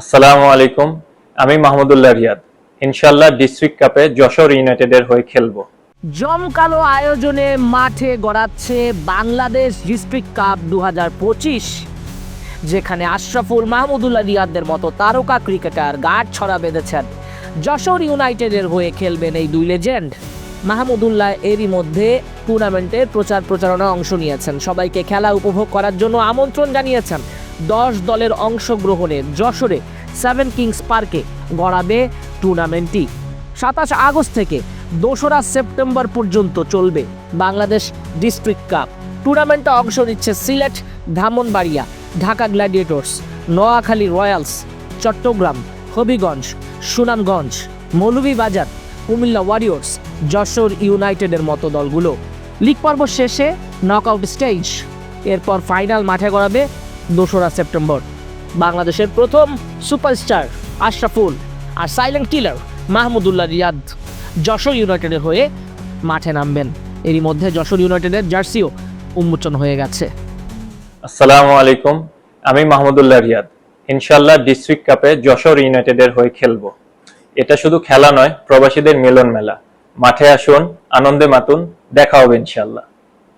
আসসালামু আলাইকুম, আমি মাহমুদুল্লাহ রিয়াদ। ইনশাল্লাহ ডিস্ট্রিক্ট কাপে যশোর ইউনাইটেডের হয়ে খেলব। জমকালো আয়োজনে মাঠে গড়াচ্ছে বাংলাদেশ ডিস্ট্রিক্ট কাপ দু হাজার পঁচিশ, যেখানে আশরাফুল মাহমুদুল্লাহ রিয়াদদের মতো তারকা ক্রিকেটার গাঢ় ছড়া বেঁধেছেন। যশোর ইউনাইটেডের হয়ে খেলবেন এই দুই লেজেন্ড। মাহমুদুল্লাহ এরই মধ্যে টুর্নামেন্টের প্রচার প্রচারণায় অংশ নিয়েছেন। সবাইকে খেলা উপভোগ করার জন্য আমন্ত্রণ জানিয়েছেন দশ দলের অংশগ্রহণে যশোরে সেভেন কিংস পার্কে গড়াবে টুর্নামেন্টটি। সাতাশ আগস্ট থেকে দোসরা সেপ্টেম্বর পর্যন্ত চলবে বাংলাদেশ ডিস্ট্রিক্ট কাপ। টুর্নামেন্টে অংশ নিচ্ছে Sylhet, ধামনবাড়িয়া, Dhaka gladiators, Noakhali royals, Chattogram, Habiganj, Sunamganj, Moulvibazar, Comilla warriors, Jashore ইউনাইটেডের মতো দলগুলো। লিগ পর্ব শেষে নকআউট স্টেজ। এরপর ফাইনাল মাঠে গড়াবে দোসরা সেপ্টেম্বর। বাংলাদেশের প্রথম সুপারস্টার আশরাফুল আর সাইলেন্ট কিলার মাহমুদুল্লাহ রিয়াদ যশোর ইউনাইটেডের হয়ে মাঠে নামবেন। এরই মধ্যে যশোর ইউনাইটেডের জার্সিও উন্মোচন হয়ে গেছে। আসসালামু আলাইকুম, আমি মাহমুদুল্লাহ রিয়াদ। ইনশাল্লাহ ডিস্ট্রিক্ট কাপে যশোর ইউনাইটেডের হয়ে খেলব। এটা শুধু খেলা নয়, প্রবাসীদের মিলন মেলা মাঠে আসুন, আনন্দে মাতুন, দেখা হবে ইনশাল্লাহ